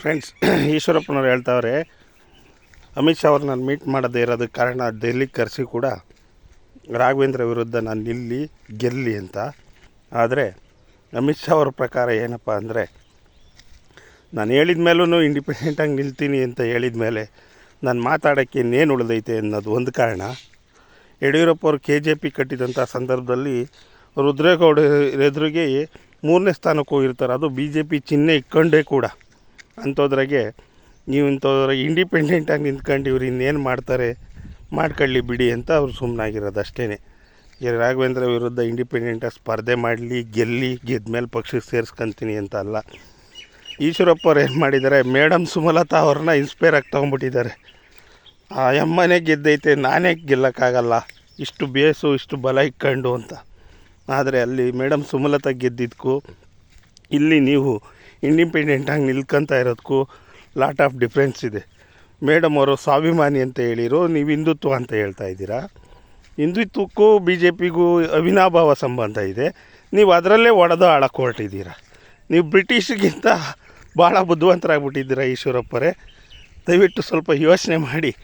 Friends ಈಶ್ವರಪ್ಪನವ್ರು ಹೇಳ್ತಾವ್ರೆ, ಅಮಿತ್ ಶಾ ಅವ್ರು meet ಮಾಡದೇ ಇರೋದಕ್ಕೆ ಕಾರಣ ಡೆಲ್ಲಿಗೆ ಕರೆಸಿ ಕೂಡ ರಾಘವೇಂದ್ರ ವಿರುದ್ಧ ನಾನು ನಿಲ್ಲಿ, ಗೆಲ್ಲಿ ಅಂತ. ಆದರೆ ಅಮಿತ್ ಶಾ ಅವ್ರ ಪ್ರಕಾರ ಏನಪ್ಪ ಅಂದರೆ, ನಾನು ಹೇಳಿದ ಮೇಲೂ ಇಂಡಿಪೆಂಡೆಂಟಾಗಿ ನಿಲ್ತೀನಿ ಅಂತ ಹೇಳಿದ ಮೇಲೆ ನಾನು ಮಾತಾಡೋಕ್ಕೆ ಇನ್ನೇನು ಉಳಿದೈತೆ ಅನ್ನೋದು ಒಂದು ಕಾರಣ. ಯಡಿಯೂರಪ್ಪ ಅವರು ಕೆ ಜೆ ಪಿ ಕಟ್ಟಿದಂಥ ಸಂದರ್ಭದಲ್ಲಿ ರುದ್ರೇಗೌಡ ಎದುರಿಗೆ ಮೂರನೇ ಸ್ಥಾನಕ್ಕೆ ಹೋಗಿರ್ತಾರೆ. ಅದು ಬಿ ಜೆ ಪಿ ಚಿಹ್ನೆ ಇಟ್ಕೊಂಡೇ ಕೂಡ. ಅಂಥದ್ರಾಗೆ ನೀವು ಇಂಥದ್ರಾಗೆ ಇಂಡಿಪೆಂಡೆಂಟಾಗಿ ನಿಂತ್ಕೊಂಡು ಇವ್ರು ಇನ್ನೇನು ಮಾಡ್ತಾರೆ, ಮಾಡ್ಕೊಳ್ಳಿ ಬಿಡಿ ಅಂತ ಅವ್ರು ಸುಮ್ಮನಾಗಿರೋದು ಅಷ್ಟೇ ಈ ರಾಘವೇಂದ್ರ ವಿರುದ್ಧ ಇಂಡಿಪೆಂಡೆಂಟಾಗಿ ಸ್ಪರ್ಧೆ ಮಾಡಲಿ, ಗೆಲ್ಲಿ, ಗೆದ್ದ ಮೇಲೆ ಪಕ್ಷಕ್ಕೆ ಸೇರಿಸ್ಕೊಂತೀನಿ ಅಂತ ಅಲ್ಲ. ಈಶ್ವರಪ್ಪ ಅವ್ರು ಏನು ಮಾಡಿದ್ದಾರೆ ಮೇಡಮ್ ಸುಮಲತಾ ಅವ್ರನ್ನ ಇನ್ಸ್ಪೈರ್ ಆಗಿ ತೊಗೊಂಬಿಟ್ಟಿದ್ದಾರೆ ಆ ಎಮ್ಮನೆ ಗೆದ್ದೈತೆ, ನಾನೇ ಗೆಲ್ಲಕ್ಕಾಗಲ್ಲ, ಇಷ್ಟು ಬೇಸು, ಇಷ್ಟು ಬಲ ಇಕ್ಕಂಡು ಅಂತ. ಆದರೆ ಅಲ್ಲಿ ಮೇಡಮ್ ಸುಮಲತಾ ಗೆದ್ದಿದ್ದಕ್ಕೂ ಇಲ್ಲಿ ನೀವು ಇಂಡಿಪೆಂಡೆಂಟಾಗಿ ನಿಲ್ಕೊಂತ ಇರೋದಕ್ಕೂ ಲಾಟ್ ಆಫ್ ಡಿಫ್ರೆನ್ಸ್ ಇದೆ. ಮೇಡಮ್ ಅವರು ಸ್ವಾಭಿಮಾನಿ ಅಂತ ಹೇಳಿರೋ ನೀವು ಹಿಂದುತ್ವ ಅಂತ ಹೇಳ್ತಾ ಇದ್ದೀರಾ? ಹಿಂದುತ್ವಕ್ಕೂ ಬಿ ಜೆ ಪಿಗೂ ಅವಿನಾಭಾವ ಸಂಬಂಧ ಇದೆ. ನೀವು ಅದರಲ್ಲೇ ಒಡೆದು ಆಳಕ್ಕೆ ಹೊರಟಿದ್ದೀರಾ ನೀವು ಬ್ರಿಟಿಷ್ಗಿಂತ ಭಾಳ ಬುದ್ಧಿವಂತರಾಗ್ಬಿಟ್ಟಿದ್ದೀರಾ ಈಶ್ವರಪ್ಪರೇ ದಯವಿಟ್ಟು ಸ್ವಲ್ಪ ಯೋಚನೆ ಮಾಡಿ.